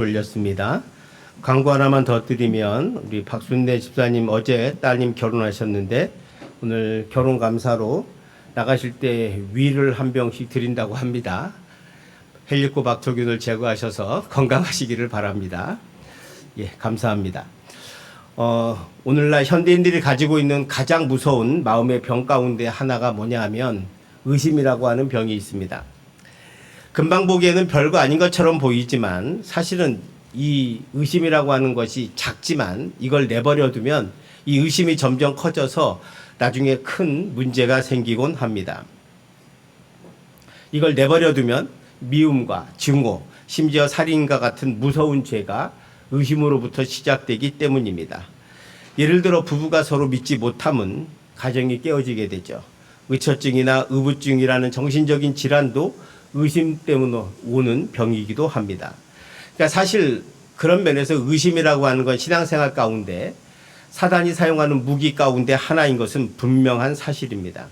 올렸습니다. 광고 하나만 더 드리면 우리 박순대 집사님 어제 딸님 결혼하셨는데 오늘 결혼 감사로 나가실 때 위를 한 병씩 드린다고 합니다. 헬리코 박토균을 제거하셔서 건강하시기를 바랍니다. 예, 감사합니다. 어, 오늘날 현대인들이 가지고 있는 가장 무서운 마음의 병 가운데 하나가 뭐냐 하면 의심이라고 하는 병이 있습니다. 금방 보기에는 별거 아닌 것처럼 보이지만 사실은 이 의심이라고 하는 것이 작지만 이걸 내버려 두면 이 의심이 점점 커져서 나중에 큰 문제가 생기곤 합니다. 이걸 내버려 두면 미움과 증오, 심지어 살인과 같은 무서운 죄가 의심으로부터 시작되기 때문입니다. 예를 들어 부부가 서로 믿지 못함은 가정이 깨어지게 되죠. 의처증이나 의부증이라는 정신적인 질환도 의심 때문에 오는 병이기도 합니다. 그러니까 사실 그런 면에서 의심이라고 하는 건 신앙생활 가운데 사단이 사용하는 무기 가운데 하나인 것은 분명한 사실입니다.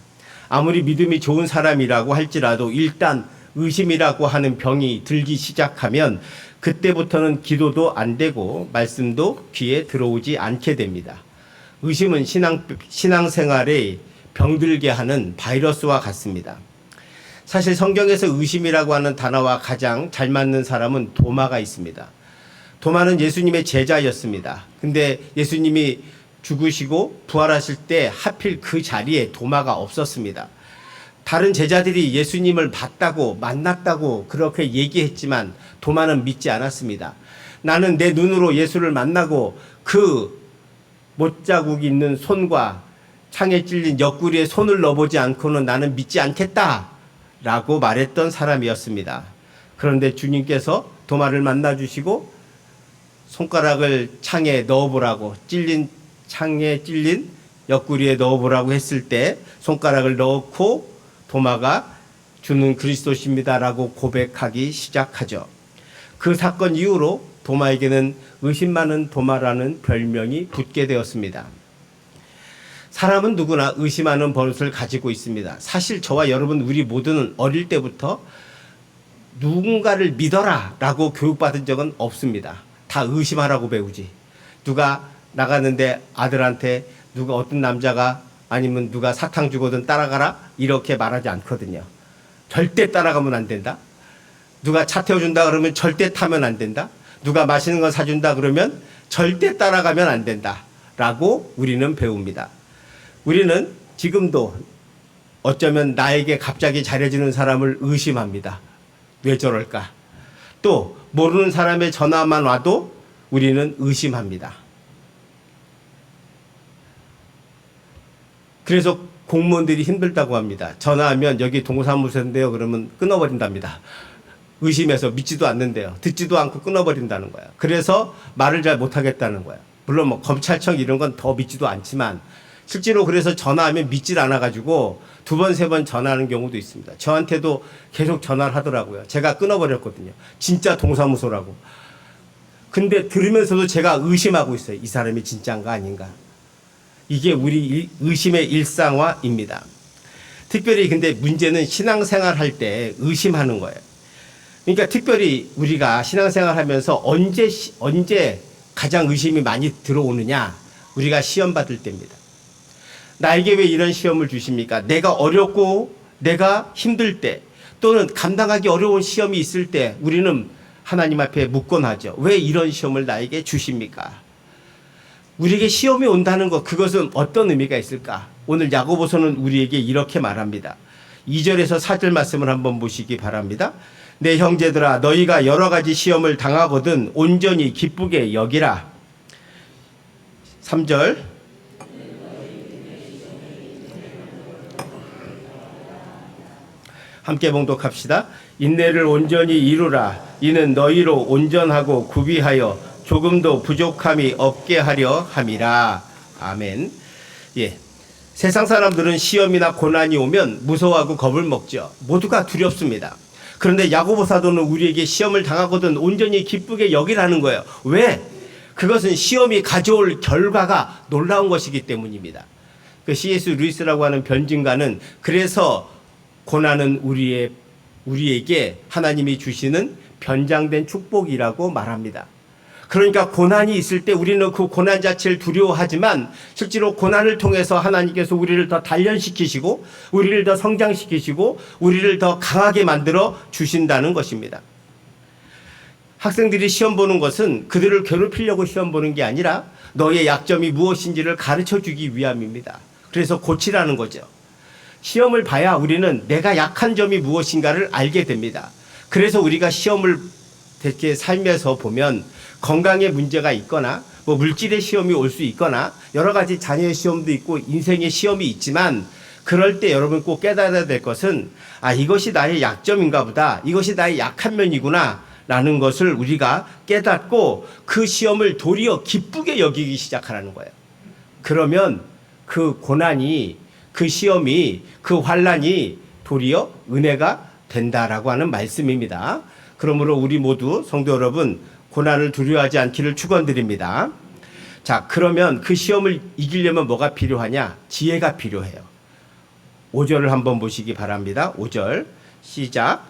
아무리 믿음이 좋은 사람이라고 할지라도 일단 의심이라고 하는 병이 들기 시작하면 그때부터는 기도도 안 되고 말씀도 귀에 들어오지 않게 됩니다. 의심은 신앙, 신앙생활에 병들게 하는 바이러스와 같습니다. 사실 성경에서 의심이라고 하는 단어와 가장 잘 맞는 사람은 도마가 있습니다. 도마는 예수님의 제자였습니다. 근데 예수님이 죽으시고 부활하실 때 하필 그 자리에 도마가 없었습니다. 다른 제자들이 예수님을 봤다고 만났다고 그렇게 얘기했지만 도마는 믿지 않았습니다. 나는 내 눈으로 예수를 만나고 그 못자국 있는 손과 창에 찔린 옆구리에 손을 넣어보지 않고는 나는 믿지 않겠다. 라고 말했던 사람이었습니다. 그런데 주님께서 도마를 만나 주시고 손가락을 창에 넣어보라고 찔린 창에 찔린 옆구리에 넣어보라고 했을 때 손가락을 넣고 도마가 주는 그리스도십니다라고 고백하기 시작하죠. 그 사건 이후로 도마에게는 의심 많은 도마라는 별명이 붙게 되었습니다. 사람은 누구나 의심하는 버릇을 가지고 있습니다. 사실 저와 여러분 우리 모두는 어릴 때부터 누군가를 믿어라 라고 교육받은 적은 없습니다. 다 의심하라고 배우지. 누가 나갔는데 아들한테 누가 어떤 남자가 아니면 누가 사탕 주거든 따라가라 이렇게 말하지 않거든요. 절대 따라가면 안 된다. 누가 차 태워준다 그러면 절대 타면 안 된다. 누가 맛있는 거 사준다 그러면 절대 따라가면 안 된다. 라고 우리는 배웁니다. 우리는 지금도 어쩌면 나에게 갑자기 잘해주는 사람을 의심합니다. 왜 저럴까? 또 모르는 사람의 전화만 와도 우리는 의심합니다. 그래서 공무원들이 힘들다고 합니다. 전화하면 여기 동사무소인데요. 그러면 끊어버린답니다. 의심해서 믿지도 않는데요. 듣지도 않고 끊어버린다는 거야. 그래서 말을 잘 못하겠다는 거야. 물론 뭐 검찰청 이런 건 더 믿지도 않지만 실제로 그래서 전화하면 믿질 않아가지고 두 번, 세 번 전화하는 경우도 있습니다. 저한테도 계속 전화를 하더라고요. 제가 끊어버렸거든요. 진짜 동사무소라고. 근데 들으면서도 제가 의심하고 있어요. 이 사람이 진짜인가 아닌가. 이게 우리 일- 의심의 일상화입니다. 특별히 근데 문제는 신앙생활 할 때 의심하는 거예요. 그러니까 특별히 우리가 신앙생활 하면서 언제, 시- 언제 가장 의심이 많이 들어오느냐? 우리가 시험 받을 때입니다. 나에게 왜 이런 시험을 주십니까? 내가 어렵고 내가 힘들 때 또는 감당하기 어려운 시험이 있을 때 우리는 하나님 앞에 묻곤 하죠. 왜 이런 시험을 나에게 주십니까? 우리에게 시험이 온다는 것 그것은 어떤 의미가 있을까? 오늘 야고보서는 우리에게 이렇게 말합니다. 2절에서 4절 말씀을 한번 보시기 바랍니다. 내 형제들아 너희가 여러 가지 시험을 당하거든 온전히 기쁘게 여기라. 3절 함께 봉독합시다. 인내를 온전히 이루라. 이는 너희로 온전하고 구비하여 조금도 부족함이 없게 하려 함이라. 아멘. 예. 세상 사람들은 시험이나 고난이 오면 무서워하고 겁을 먹죠. 모두가 두렵습니다. 그런데 야고보 사도는 우리에게 시험을 당하거든 온전히 기쁘게 여기라는 거예요. 왜? 그것은 시험이 가져올 결과가 놀라운 것이기 때문입니다. 그 C.S. 루이스라고 하는 변증가는 그래서 고난은 우리의 우리에게 하나님이 주시는 변장된 축복이라고 말합니다. 그러니까 고난이 있을 때 우리는 그 고난 자체를 두려워하지만 실제로 고난을 통해서 하나님께서 우리를 더 단련시키시고 우리를 더 성장시키시고 우리를 더 강하게 만들어 주신다는 것입니다. 학생들이 시험 보는 것은 그들을 괴롭히려고 시험 보는 게 아니라 너의 약점이 무엇인지를 가르쳐 주기 위함입니다. 그래서 고치라는 거죠. 시험을 봐야 우리는 내가 약한 점이 무엇인가를 알게 됩니다. 그래서 우리가 시험을 대체 살면서 보면 건강에 문제가 있거나 뭐 물질의 시험이 올 수 있거나 여러 가지 자녀의 시험도 있고 인생의 시험이 있지만 그럴 때 여러분 꼭 깨달아야 될 것은 아 이것이 나의 약점인가 보다 이것이 나의 약한 면이구나 라는 것을 우리가 깨닫고 그 시험을 도리어 기쁘게 여기기 시작하라는 거예요. 그러면 그 고난이 그 시험이 그 환란이 도리어 은혜가 된다라고 하는 말씀입니다. 그러므로 우리 모두 성도 여러분 고난을 두려워하지 않기를 축원드립니다. 자, 그러면 그 시험을 이기려면 뭐가 필요하냐? 지혜가 필요해요. 5절을 한번 보시기 바랍니다. 5절 시작.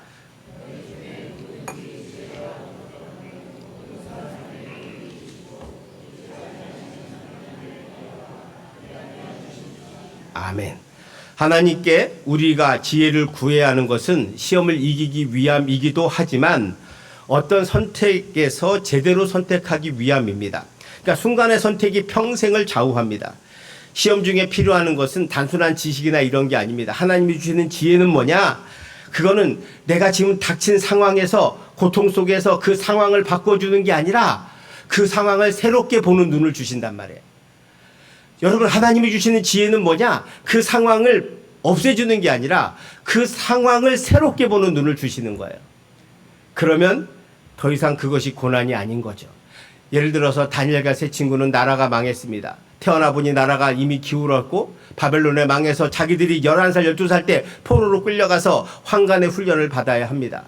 아멘. 하나님께 우리가 지혜를 구해야 하는 것은 시험을 이기기 위함이기도 하지만 어떤 선택에서 제대로 선택하기 위함입니다. 그러니까 순간의 선택이 평생을 좌우합니다. 시험 중에 필요한 것은 단순한 지식이나 이런 게 아닙니다. 하나님이 주시는 지혜는 뭐냐? 그거는 내가 지금 닥친 상황에서 고통 속에서 그 상황을 바꿔주는 게 아니라 그 상황을 새롭게 보는 눈을 주신단 말이에요. 여러분 하나님이 주시는 지혜는 뭐냐? 그 상황을 없애주는 게 아니라 그 상황을 새롭게 보는 눈을 주시는 거예요. 그러면 더 이상 그것이 고난이 아닌 거죠. 예를 들어서 다니엘과 세 친구는 나라가 망했습니다. 태어나 보니 나라가 이미 기울었고 바벨론에 망해서 자기들이 11살, 12살 때 포로로 끌려가서 황간의 훈련을 받아야 합니다.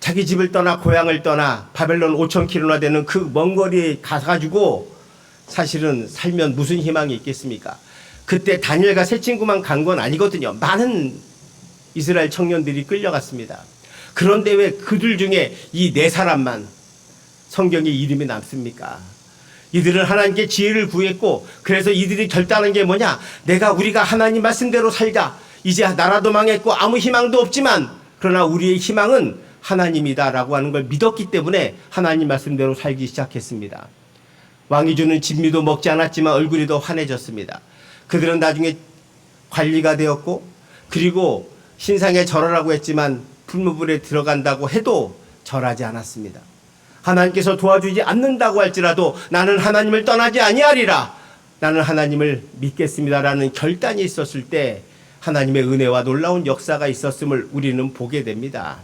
자기 집을 떠나 고향을 떠나 바벨론 5천 킬로나 되는 그 먼 거리에 가가지고 사실은 살면 무슨 희망이 있겠습니까? 그때 다니엘과 세 친구만 간 건 아니거든요. 많은 이스라엘 청년들이 끌려갔습니다. 그런데 왜 그들 중에 이 네 사람만 성경에 이름이 남습니까? 이들은 하나님께 지혜를 구했고 그래서 이들이 결단한 게 뭐냐? 내가 우리가 하나님 말씀대로 살자. 이제 나라도 망했고 아무 희망도 없지만 그러나 우리의 희망은 하나님이다라고 하는 걸 믿었기 때문에 하나님 말씀대로 살기 시작했습니다. 왕이 주는 진미도 먹지 않았지만 얼굴이 더 환해졌습니다. 그들은 나중에 관리가 되었고 그리고 신상에 절하라고 했지만 풀무불에 들어간다고 해도 절하지 않았습니다. 하나님께서 도와주지 않는다고 할지라도 나는 하나님을 떠나지 아니하리라. 나는 하나님을 믿겠습니다라는 결단이 있었을 때 하나님의 은혜와 놀라운 역사가 있었음을 우리는 보게 됩니다.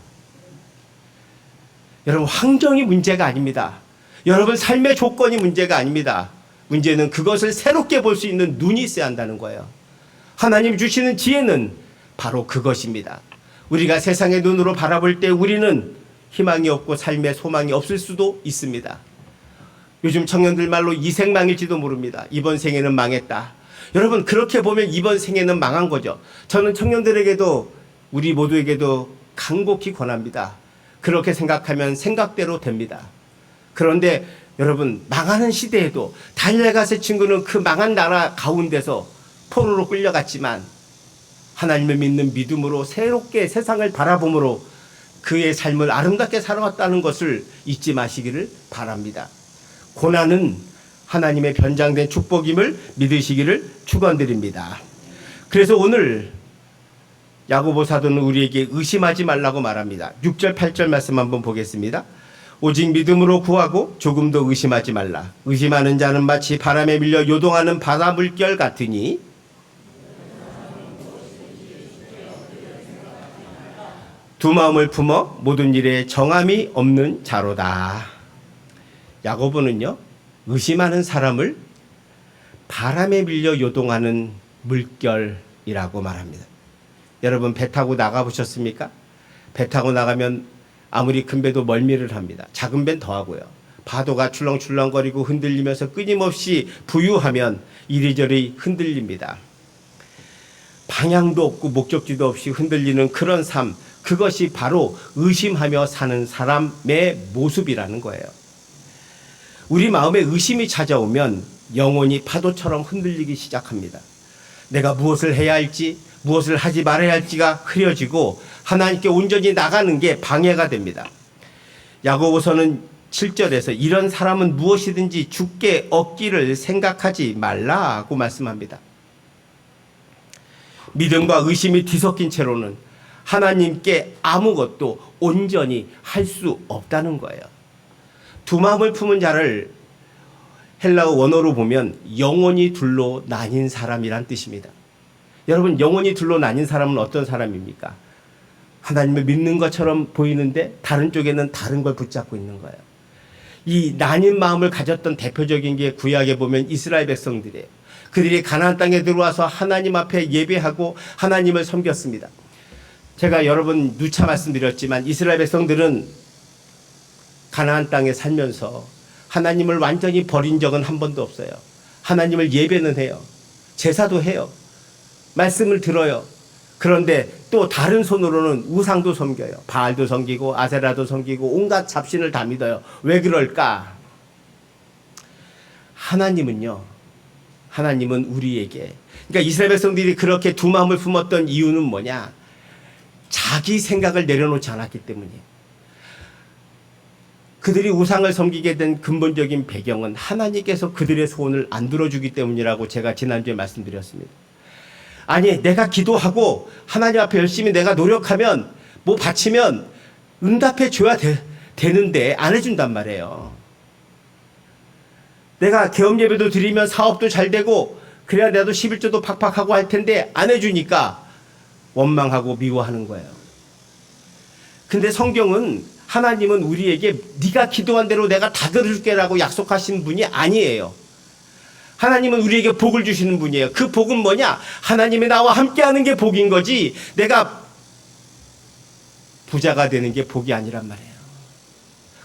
여러분 환경이 문제가 아닙니다. 여러분 삶의 조건이 문제가 아닙니다. 문제는 그것을 새롭게 볼 수 있는 눈이 있어야 한다는 거예요. 하나님 주시는 지혜는 바로 그것입니다. 우리가 세상의 눈으로 바라볼 때 우리는 희망이 없고 삶의 소망이 없을 수도 있습니다. 요즘 청년들 말로 이 생망일지도 모릅니다. 이번 생에는 망했다. 여러분 그렇게 보면 이번 생에는 망한 거죠. 저는 청년들에게도 우리 모두에게도 간곡히 권합니다. 그렇게 생각하면 생각대로 됩니다. 그런데 여러분 망하는 시대에도 다니엘과 세 친구는 그 망한 나라 가운데서 포로로 끌려갔지만 하나님을 믿는 믿음으로 새롭게 세상을 바라봄으로 그의 삶을 아름답게 살아왔다는 것을 잊지 마시기를 바랍니다. 고난은 하나님의 변장된 축복임을 믿으시기를 축원드립니다. 그래서 오늘 야고보 사도는 우리에게 의심하지 말라고 말합니다. 6절 8절 말씀 한번 보겠습니다. 오직 믿음으로 구하고 조금도 의심하지 말라. 의심하는 자는 마치 바람에 밀려 요동하는 바다 물결 같으니 두 마음을 품어 모든 일에 정함이 없는 자로다. 야고보는요 의심하는 사람을 바람에 밀려 요동하는 물결이라고 말합니다. 여러분 배 타고 나가 보셨습니까? 배 타고 나가면 아무리 큰 배도 멀미를 합니다. 작은 배는 더 하고요. 파도가 출렁출렁거리고 흔들리면서 끊임없이 부유하면 이리저리 흔들립니다. 방향도 없고 목적지도 없이 흔들리는 그런 삶, 그것이 바로 의심하며 사는 사람의 모습이라는 거예요. 우리 마음에 의심이 찾아오면 영혼이 파도처럼 흔들리기 시작합니다. 내가 무엇을 해야 할지, 무엇을 하지 말아야 할지가 흐려지고 하나님께 온전히 나가는 게 방해가 됩니다. 야고보서는 7절에서 이런 사람은 무엇이든지 죽게 얻기를 생각하지 말라고 말씀합니다. 믿음과 의심이 뒤섞인 채로는 하나님께 아무것도 온전히 할 수 없다는 거예요. 두 마음을 품은 자를 헬라어 원어로 보면 영혼이 둘로 나뉜 사람이란 뜻입니다. 여러분, 영혼이 둘로 나뉜 사람은 어떤 사람입니까? 하나님을 믿는 것처럼 보이는데 다른 쪽에는 다른 걸 붙잡고 있는 거예요. 이 나뉜 마음을 가졌던 대표적인 게 구약에 보면 이스라엘 백성들이에요. 그들이 가나안 땅에 들어와서 하나님 앞에 예배하고 하나님을 섬겼습니다. 제가 여러 번 누차 말씀드렸지만 이스라엘 백성들은 가나안 땅에 살면서 하나님을 완전히 버린 적은 한 번도 없어요. 하나님을 예배는 해요. 제사도 해요. 말씀을 들어요. 그런데 또 다른 손으로는 우상도 섬겨요. 바알도 섬기고 아세라도 섬기고 온갖 잡신을 다 믿어요. 왜 그럴까? 하나님은요. 하나님은 우리에게 그러니까 이스라엘 백성들이 그렇게 두 마음을 품었던 이유는 뭐냐? 자기 생각을 내려놓지 않았기 때문이에요. 그들이 우상을 섬기게 된 근본적인 배경은 하나님께서 그들의 소원을 안 들어주기 때문이라고 제가 지난주에 말씀드렸습니다. 아니, 내가 기도하고 하나님 앞에 열심히 내가 노력하면 뭐 바치면 응답해 줘야 되, 되는데 안 해준단 말이에요. 내가 개업 예배도 드리면 사업도 잘 되고 그래야 나도 11조도 팍팍하고 할 텐데 안 해주니까 원망하고 미워하는 거예요. 근데 성경은 하나님은 우리에게 네가 기도한 대로 내가 다 들어줄게라고 약속하신 분이 아니에요. 하나님은 우리에게 복을 주시는 분이에요. 그 복은 뭐냐? 하나님이 나와 함께하는 게 복인 거지. 내가 부자가 되는 게 복이 아니란 말이에요.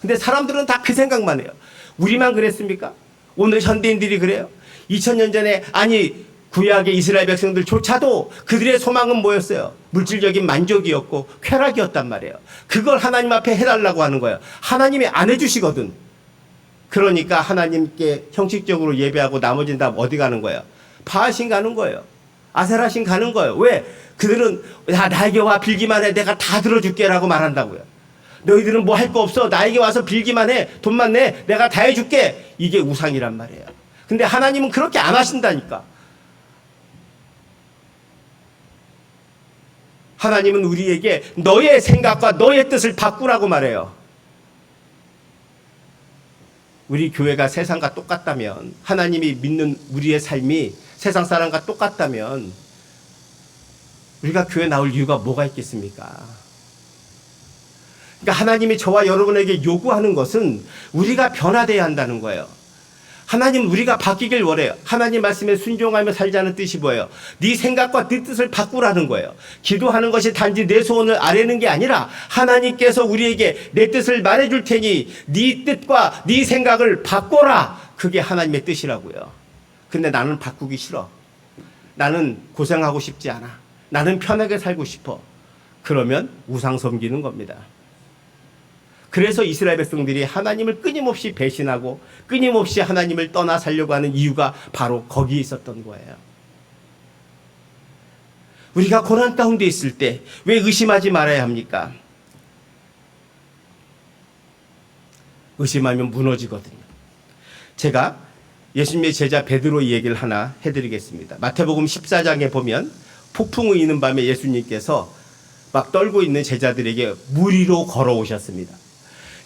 근데 사람들은 다 그 생각만 해요. 우리만 그랬습니까? 오늘 현대인들이 그래요? 2000년 전에 아니 구약의 이스라엘 백성들조차도 그들의 소망은 뭐였어요? 물질적인 만족이었고 쾌락이었단 말이에요. 그걸 하나님 앞에 해달라고 하는 거예요. 하나님이 안 해주시거든. 그러니까 하나님께 형식적으로 예배하고 나머지는 다 어디 가는 거예요? 바하신 가는 거예요. 아세라신 가는 거예요. 왜? 그들은 야, 나에게 와 빌기만 해. 내가 다 들어줄게라고 말한다고요. 너희들은 뭐 할 거 없어. 나에게 와서 빌기만 해. 돈만 내. 내가 다 해줄게. 이게 우상이란 말이에요. 근데 하나님은 그렇게 안 하신다니까. 하나님은 우리에게 너의 생각과 너의 뜻을 바꾸라고 말해요. 우리 교회가 세상과 똑같다면, 하나님이 믿는 우리의 삶이 세상 사람과 똑같다면, 우리가 교회 나올 이유가 뭐가 있겠습니까? 그러니까 하나님이 저와 여러분에게 요구하는 것은 우리가 변화돼야 한다는 거예요. 하나님 우리가 바뀌길 원해요. 하나님 말씀에 순종하며 살자는 뜻이 뭐예요? 네 생각과 네 뜻을 바꾸라는 거예요. 기도하는 것이 단지 내 소원을 아뢰는 게 아니라 하나님께서 우리에게 내 뜻을 말해줄 테니 네 뜻과 네 생각을 바꿔라. 그게 하나님의 뜻이라고요. 근데 나는 바꾸기 싫어. 나는 고생하고 싶지 않아. 나는 편하게 살고 싶어. 그러면 우상 섬기는 겁니다. 그래서 이스라엘 백성들이 하나님을 끊임없이 배신하고 끊임없이 하나님을 떠나 살려고 하는 이유가 바로 거기에 있었던 거예요. 우리가 고난 가운데 있을 때 왜 의심하지 말아야 합니까? 의심하면 무너지거든요. 제가 예수님의 제자 베드로 얘기를 하나 해드리겠습니다. 마태복음 14장에 보면 폭풍이 있는 밤에 예수님께서 막 떨고 있는 제자들에게 물 위로 걸어오셨습니다.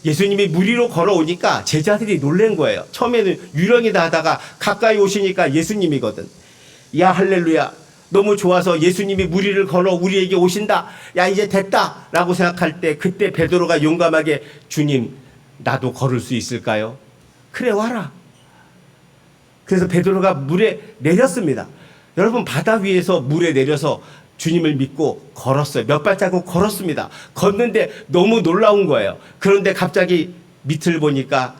예수님이 물 위로 걸어오니까 제자들이 놀란 거예요. 처음에는 유령이다 하다가 가까이 오시니까 예수님이거든. 야 할렐루야. 너무 좋아서 예수님이 물 위를 걸어 우리에게 오신다. 야 이제 됐다. 라고 생각할 때 그때 베드로가 용감하게 주님 나도 걸을 수 있을까요? 그래 와라. 그래서 베드로가 물에 내렸습니다. 여러분 바다 위에서 물에 내려서 주님을 믿고 걸었어요. 몇 발자국 걸었습니다. 걷는데 너무 놀라운 거예요. 그런데 갑자기 밑을 보니까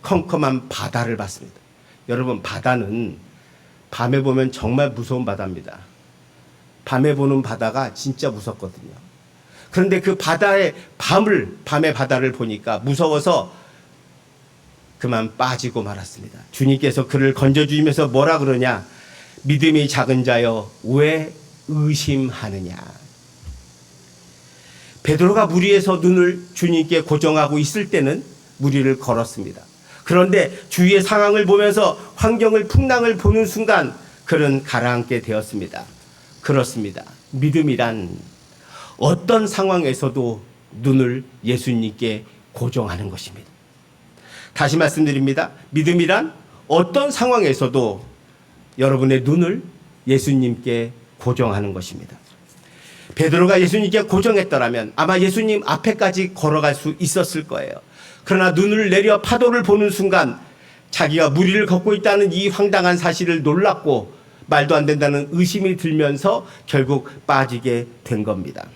컴컴한 바다를 봤습니다. 여러분, 바다는 밤에 보면 정말 무서운 바다입니다. 밤에 보는 바다가 진짜 무섭거든요. 그런데 그 바다의 밤을 밤의 바다를 보니까 무서워서 그만 빠지고 말았습니다. 주님께서 그를 건져 주시면서 뭐라 그러냐? 믿음이 작은 자여 왜 의심하느냐? 베드로가 물 위에서 눈을 주님께 고정하고 있을 때는 무리를 걸었습니다. 그런데 주위의 상황을 보면서 환경을 풍랑을 보는 순간 그는 가라앉게 되었습니다. 그렇습니다. 믿음이란 어떤 상황에서도 눈을 예수님께 고정하는 것입니다. 다시 말씀드립니다. 믿음이란 어떤 상황에서도 여러분의 눈을 예수님께 고정하는 것입니다. 베드로가 예수님께 고정했더라면 아마 예수님 앞에까지 걸어갈 수 있었을 거예요. 그러나 눈을 내려 파도를 보는 순간 자기가 무리를 걷고 있다는 이 황당한 사실을 놀랐고 말도 안 된다는 의심이 들면서 결국 빠지게 된 겁니다.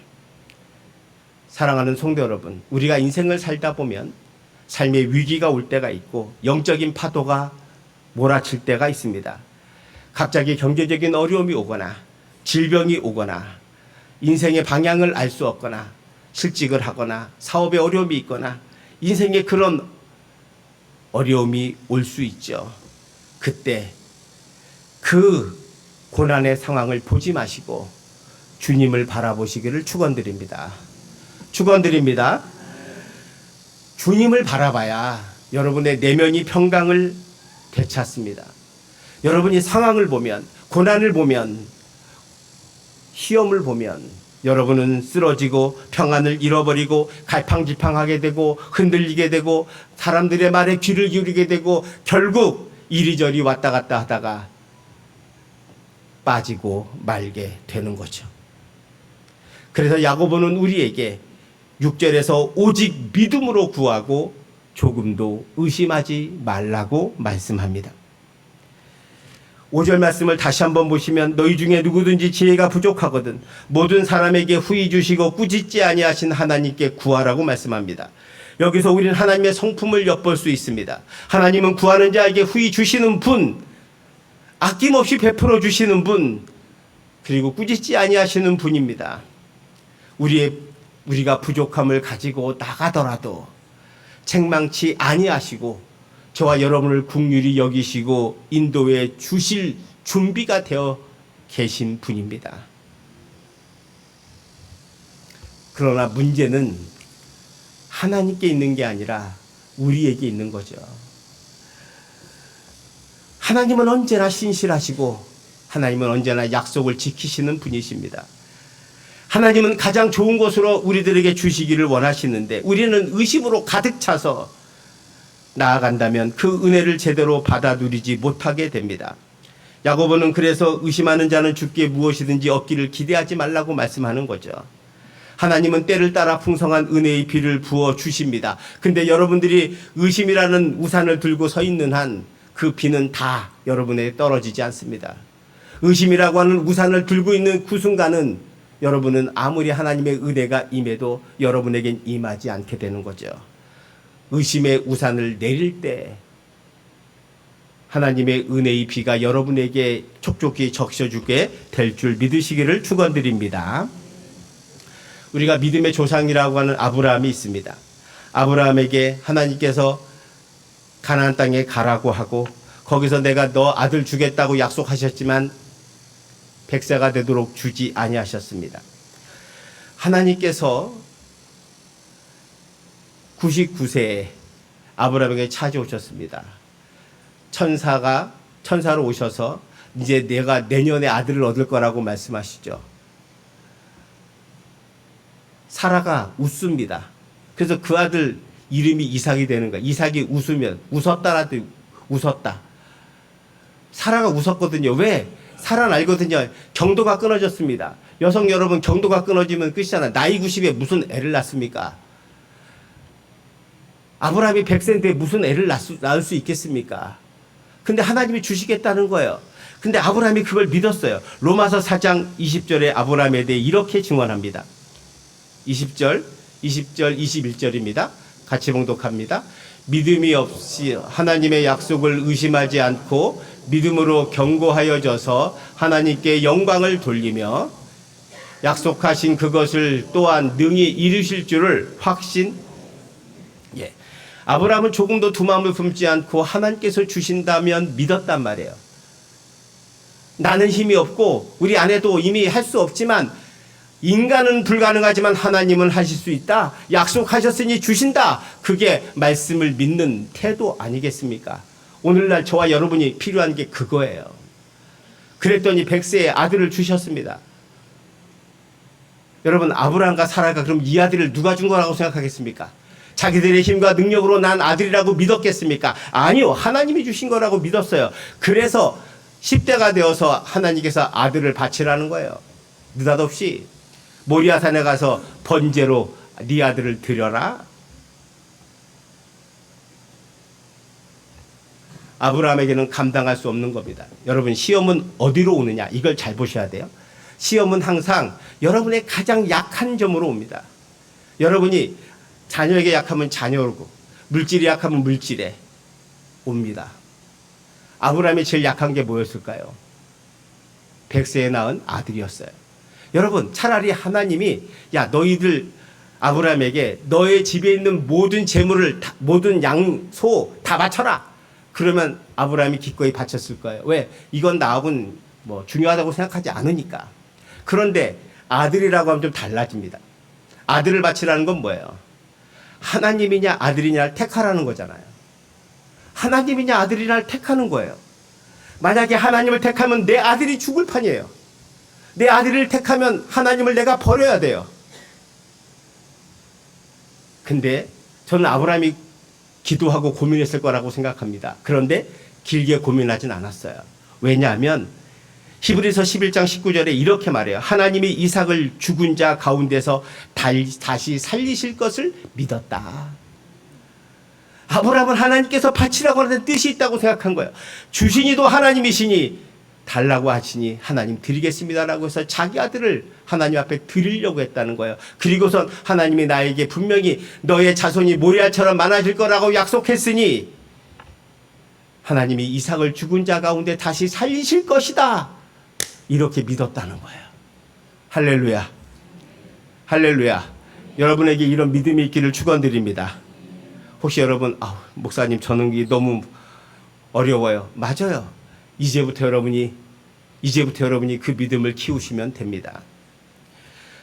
사랑하는 성도 여러분, 우리가 인생을 살다 보면 삶의 위기가 올 때가 있고 영적인 파도가 몰아칠 때가 있습니다. 갑자기 경제적인 어려움이 오거나 질병이 오거나 인생의 방향을 알 수 없거나 실직을 하거나 사업에 어려움이 있거나 인생에 그런 어려움이 올 수 있죠. 그때 그 고난의 상황을 보지 마시고 주님을 바라보시기를 축원드립니다. 축원드립니다. 주님을 바라봐야 여러분의 내면이 평강을 되찾습니다. 여러분이 상황을 보면 고난을 보면 시험을 보면 여러분은 쓰러지고 평안을 잃어버리고 갈팡질팡하게 되고 흔들리게 되고 사람들의 말에 귀를 기울이게 되고 결국 이리저리 왔다 갔다 하다가 빠지고 말게 되는 거죠. 그래서 야고보는 우리에게 6절에서 오직 믿음으로 구하고 조금도 의심하지 말라고 말씀합니다. 5절 말씀을 다시 한번 보시면 너희 중에 누구든지 지혜가 부족하거든 모든 사람에게 후히 주시고 꾸짖지 아니하신 하나님께 구하라고 말씀합니다. 여기서 우리는 하나님의 성품을 엿볼 수 있습니다. 하나님은 구하는 자에게 후히 주시는 분, 아낌없이 베풀어 주시는 분, 그리고 꾸짖지 아니하시는 분입니다. 우리의 우리가 부족함을 가지고 나가더라도 책망치 아니하시고 저와 여러분을 국률이 여기시고 인도에 주실 준비가 되어 계신 분입니다. 그러나 문제는 하나님께 있는 게 아니라 우리에게 있는 거죠. 하나님은 언제나 신실하시고 하나님은 언제나 약속을 지키시는 분이십니다. 하나님은 가장 좋은 것으로 우리들에게 주시기를 원하시는데 우리는 의심으로 가득 차서 나아간다면 그 은혜를 제대로 받아 누리지 못하게 됩니다. 야고보는 그래서 의심하는 자는 주께 무엇이든지 얻기를 기대하지 말라고 말씀하는 거죠. 하나님은 때를 따라 풍성한 은혜의 비를 부어 주십니다. 근데 여러분들이 의심이라는 우산을 들고 서 있는 한 그 비는 다 여러분에게 떨어지지 않습니다. 의심이라고 하는 우산을 들고 있는 그 순간은 여러분은 아무리 하나님의 은혜가 임해도 여러분에겐 임하지 않게 되는 거죠. 의심의 우산을 내릴 때 하나님의 은혜의 비가 여러분에게 촉촉히 적셔주게 될 줄 믿으시기를 축원드립니다. 우리가 믿음의 조상이라고 하는 아브라함이 있습니다. 아브라함에게 하나님께서 가나안 땅에 가라고 하고 거기서 내가 너 아들 주겠다고 약속하셨지만 백세가 되도록 주지 아니하셨습니다. 하나님께서 99세에 아브라함에게 찾아오셨습니다. 천사가 천사로 오셔서 이제 내가 내년에 아들을 얻을 거라고 말씀하시죠. 사라가 웃습니다. 그래서 그 아들 이름이 이삭이 되는 거야. 이삭이 웃으면 웃었다라도 웃었다. 사라가 웃었거든요. 왜? 사라는 알거든요. 경도가 끊어졌습니다. 여성 여러분 경도가 끊어지면 끝이잖아. 나이 90에 무슨 애를 낳습니까? 아브라함이 100세인데 무슨 애를 낳을 수, 낳을 수 있겠습니까? 근데 하나님이 주시겠다는 거예요. 근데 아브라함이 그걸 믿었어요. 로마서 4장 20절에 아브라함에 대해 이렇게 증언합니다. 20절, 20절, 21절입니다. 같이 봉독합니다. 믿음이 없이 하나님의 약속을 의심하지 않고 믿음으로 경고하여져서 하나님께 영광을 돌리며 약속하신 그것을 또한 능히 이루실 줄을 확신. 예. 아브라함은 조금도 두 마음을 품지 않고 하나님께서 주신다면 믿었단 말이에요. 나는 힘이 없고 우리 아내도 이미 할 수 없지만 인간은 불가능하지만 하나님은 하실 수 있다. 약속하셨으니 주신다. 그게 말씀을 믿는 태도 아니겠습니까? 오늘날 저와 여러분이 필요한 게 그거예요. 그랬더니 백세의 아들을 주셨습니다. 여러분 아브라함과 사라가 그럼 이 아들을 누가 준 거라고 생각하겠습니까? 자기들의 힘과 능력으로 난 아들이라고 믿었겠습니까? 아니요. 하나님이 주신 거라고 믿었어요. 그래서 10대가 되어서 하나님께서 아들을 바치라는 거예요. 느닷없이 모리아산에 가서 번제로 네 아들을 드려라. 아브라함에게는 감당할 수 없는 겁니다. 여러분 시험은 어디로 오느냐 이걸 잘 보셔야 돼요. 시험은 항상 여러분의 가장 약한 점으로 옵니다. 여러분이 자녀에게 약하면 자녀로고 물질이 약하면 물질에 옵니다. 아브라함이 제일 약한 게 뭐였을까요? 백세에 낳은 아들이었어요. 여러분 차라리 하나님이 야 너희들 아브라함에게 너의 집에 있는 모든 재물을 다, 모든 양 소 다 바쳐라. 그러면 아브라함이 기꺼이 바쳤을 거예요. 왜? 이건 나하고는 뭐 중요하다고 생각하지 않으니까. 그런데 아들이라고 하면 좀 달라집니다. 아들을 바치라는 건 뭐예요? 하나님이냐 아들이냐를 택하라는 거잖아요. 하나님이냐 아들이냐를 택하는 거예요. 만약에 하나님을 택하면 내 아들이 죽을 판이에요. 내 아들을 택하면 하나님을 내가 버려야 돼요. 근데 저는 아브라함이 기도하고 고민했을 거라고 생각합니다. 그런데 길게 고민하진 않았어요. 왜냐하면 히브리서 11장 19절에 이렇게 말해요. 하나님이 이삭을 죽은 자 가운데서 다시 살리실 것을 믿었다. 아브라함은 하나님께서 바치라고 하는 뜻이 있다고 생각한 거예요. 주신이도 하나님이시니 달라고 하시니 하나님 드리겠습니다라고 해서 자기 아들을 하나님 앞에 드리려고 했다는 거예요. 그리고선 하나님이 나에게 분명히 너의 자손이 모리아처럼 많아질 거라고 약속했으니 하나님이 이삭을 죽은 자 가운데 다시 살리실 것이다. 이렇게 믿었다는 거예요. 할렐루야. 할렐루야. 여러분에게 이런 믿음이 있기를 축원드립니다. 혹시 여러분 아, 목사님 저는 이 너무 어려워요. 맞아요. 이제부터 여러분이 이제부터 여러분이 그 믿음을 키우시면 됩니다.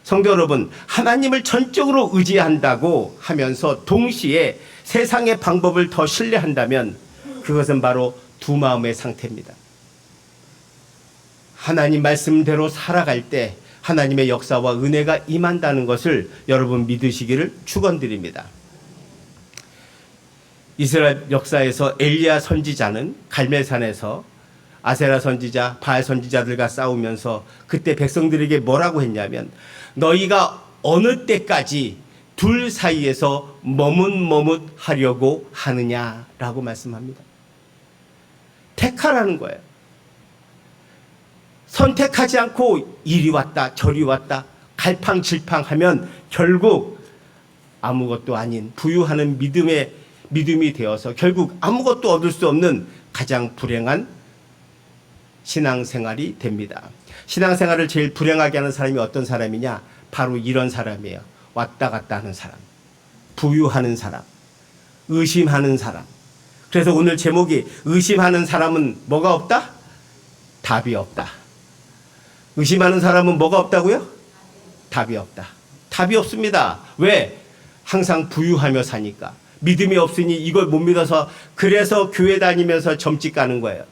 성도 여러분, 하나님을 전적으로 의지한다고 하면서 동시에 세상의 방법을 더 신뢰한다면 그것은 바로 두 마음의 상태입니다. 하나님 말씀대로 살아갈 때 하나님의 역사와 은혜가 임한다는 것을 여러분 믿으시기를 축원드립니다. 이스라엘 역사에서 엘리야 선지자는 갈멜산에서 아세라 선지자, 바알 선지자들과 싸우면서 그때 백성들에게 뭐라고 했냐면 너희가 어느 때까지 둘 사이에서 머뭇머뭇 하려고 하느냐라고 말씀합니다. 택하라는 거예요. 선택하지 않고 이리 왔다 저리 왔다 갈팡질팡하면 결국 아무것도 아닌 부유하는 믿음의 믿음이 되어서 결국 아무것도 얻을 수 없는 가장 불행한 신앙생활이 됩니다. 신앙생활을 제일 불행하게 하는 사람이 어떤 사람이냐? 바로 이런 사람이에요. 왔다 갔다 하는 사람. 부유하는 사람. 의심하는 사람. 그래서 오늘 제목이 의심하는 사람은 뭐가 없다? 답이 없다. 의심하는 사람은 뭐가 없다고요? 답이 없다. 답이 없습니다. 왜? 항상 부유하며 사니까. 믿음이 없으니 이걸 못 믿어서 그래서 교회 다니면서 점집 가는 거예요.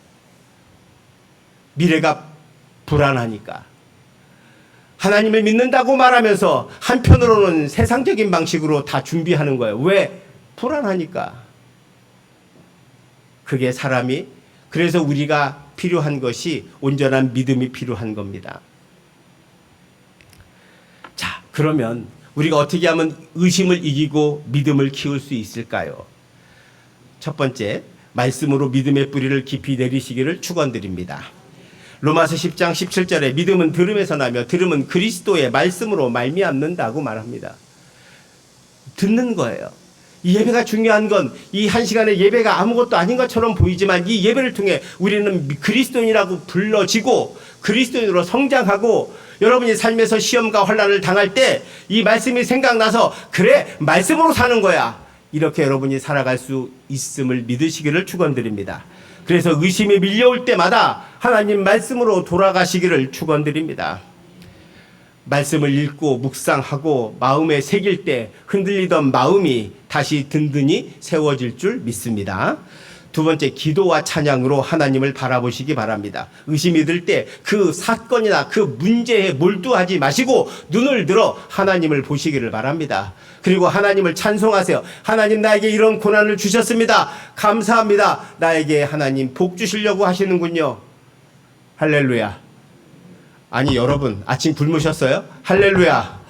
미래가 불안하니까. 하나님을 믿는다고 말하면서 한편으로는 세상적인 방식으로 다 준비하는 거예요. 왜? 불안하니까. 그게 사람이 그래서 우리가 필요한 것이 온전한 믿음이 필요한 겁니다. 자, 그러면 우리가 어떻게 하면 의심을 이기고 믿음을 키울 수 있을까요? 첫 번째, 말씀으로 믿음의 뿌리를 깊이 내리시기를 축원드립니다. 로마서 10장 17절에 믿음은 들음에서 나며 들음은 그리스도의 말씀으로 말미암는다고 말합니다. 듣는 거예요. 이 예배가 중요한 건 이 한 시간의 예배가 아무것도 아닌 것처럼 보이지만 이 예배를 통해 우리는 그리스도인이라고 불러지고 그리스도인으로 성장하고 여러분이 삶에서 시험과 환란을 당할 때 이 말씀이 생각나서 그래 말씀으로 사는 거야. 이렇게 여러분이 살아갈 수 있음을 믿으시기를 축원드립니다. 그래서 의심이 밀려올 때마다 하나님 말씀으로 돌아가시기를 축원드립니다. 말씀을 읽고 묵상하고 마음에 새길 때 흔들리던 마음이 다시 든든히 세워질 줄 믿습니다. 두 번째 기도와 찬양으로 하나님을 바라보시기 바랍니다. 의심이 들 때 그 사건이나 그 문제에 몰두하지 마시고 눈을 들어 하나님을 보시기를 바랍니다. 그리고 하나님을 찬송하세요. 하나님 나에게 이런 고난을 주셨습니다. 감사합니다. 나에게 하나님 복 주시려고 하시는군요. 할렐루야. 아니 여러분 아침 굶으셨어요? 할렐루야.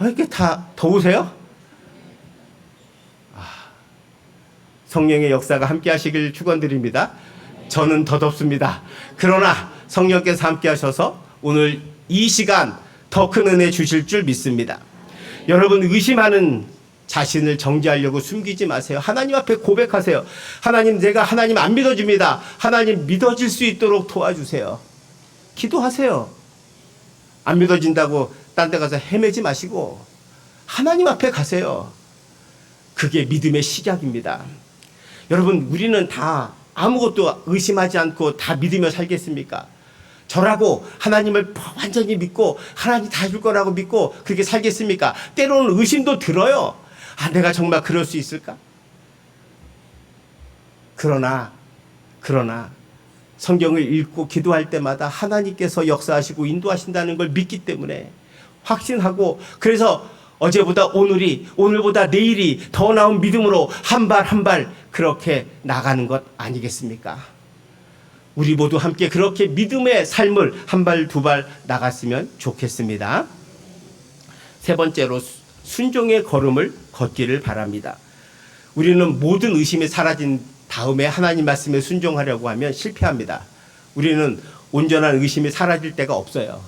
왜 이렇게 다 더우세요? 아, 성령의 역사가 함께 하시길 축원드립니다. 저는 더 덥습니다. 그러나 성령께서 함께 하셔서 오늘 이 시간 더 큰 은혜 주실 줄 믿습니다. 여러분 의심하는 자신을 정지하려고 숨기지 마세요. 하나님 앞에 고백하세요. 하나님 제가 하나님 안 믿어줍니다. 하나님 믿어질 수 있도록 도와주세요. 기도하세요. 안 믿어진다고 딴 데 가서 헤매지 마시고 하나님 앞에 가세요. 그게 믿음의 시작입니다. 여러분, 우리는 다 아무것도 의심하지 않고 다 믿으며 살겠습니까? 저라고 하나님을 완전히 믿고 하나님 다 줄 거라고 믿고 그렇게 살겠습니까? 때로는 의심도 들어요. 아, 내가 정말 그럴 수 있을까? 그러나, 그러나, 성경을 읽고 기도할 때마다 하나님께서 역사하시고 인도하신다는 걸 믿기 때문에 확신하고 그래서 어제보다 오늘이 오늘보다 내일이 더 나은 믿음으로 한 발 한 발 그렇게 나가는 것 아니겠습니까? 우리 모두 함께 그렇게 믿음의 삶을 한 발 두발 나갔으면 좋겠습니다. 세 번째로 순종의 걸음을 걷기를 바랍니다. 우리는 모든 의심이 사라진 다음에 하나님 말씀에 순종하려고 하면 실패합니다. 우리는 온전한 의심이 사라질 때가 없어요.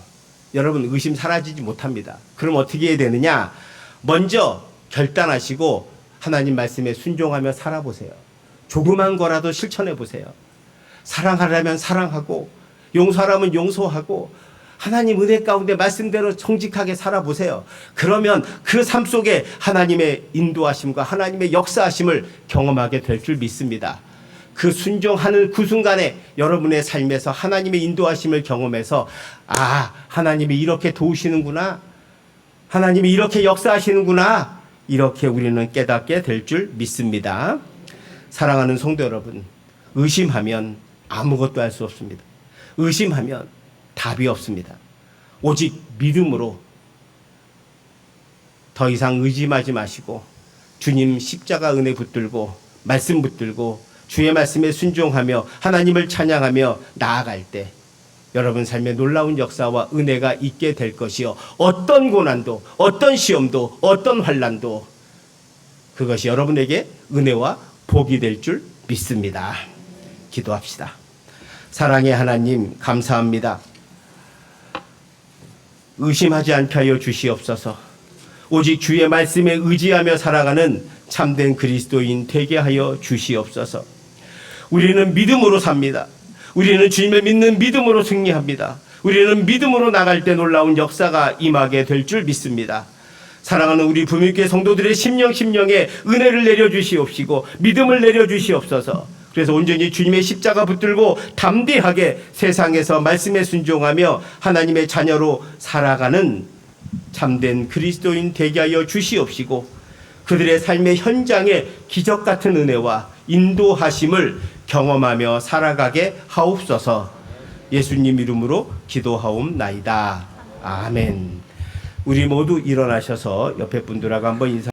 여러분 의심 사라지지 못합니다. 그럼 어떻게 해야 되느냐? 먼저 결단하시고 하나님 말씀에 순종하며 살아보세요. 조그만 거라도 실천해 보세요. 사랑하려면 사랑하고 용서하라면 용서하고 하나님 은혜 가운데 말씀대로 정직하게 살아보세요. 그러면 그 삶 속에 하나님의 인도하심과 하나님의 역사하심을 경험하게 될 줄 믿습니다. 그 순종하는 그 순간에 여러분의 삶에서 하나님의 인도하심을 경험해서 아, 하나님이 이렇게 도우시는구나. 하나님이 이렇게 역사하시는구나. 이렇게 우리는 깨닫게 될 줄 믿습니다. 사랑하는 성도 여러분, 의심하면 아무것도 할 수 없습니다. 의심하면 답이 없습니다. 오직 믿음으로 더 이상 의심하지 마시고 주님 십자가 은혜 붙들고 말씀 붙들고 주의 말씀에 순종하며 하나님을 찬양하며 나아갈 때 여러분 삶에 놀라운 역사와 은혜가 있게 될 것이요 어떤 고난도 어떤 시험도 어떤 환란도 그것이 여러분에게 은혜와 복이 될 줄 믿습니다. 기도합시다. 사랑의 하나님 감사합니다. 의심하지 않게 하여 주시옵소서. 오직 주의 말씀에 의지하며 살아가는 참된 그리스도인 되게 하여 주시옵소서. 우리는 믿음으로 삽니다. 우리는 주님을 믿는 믿음으로 승리합니다. 우리는 믿음으로 나갈 때 놀라운 역사가 임하게 될 줄 믿습니다. 사랑하는 우리 부모님께 성도들의 심령 심령에 은혜를 내려 주시옵시고 믿음을 내려 주시옵소서. 그래서 온전히 주님의 십자가 붙들고 담대하게 세상에서 말씀에 순종하며 하나님의 자녀로 살아가는 참된 그리스도인 되게 하여 주시옵시고 그들의 삶의 현장에 기적 같은 은혜와 인도하심을 경험하며 살아가게 하옵소서. 예수님 이름으로 기도하옵나이다. 아멘. 우리 모두 일어나셔서 옆에 분들하고 한번 인사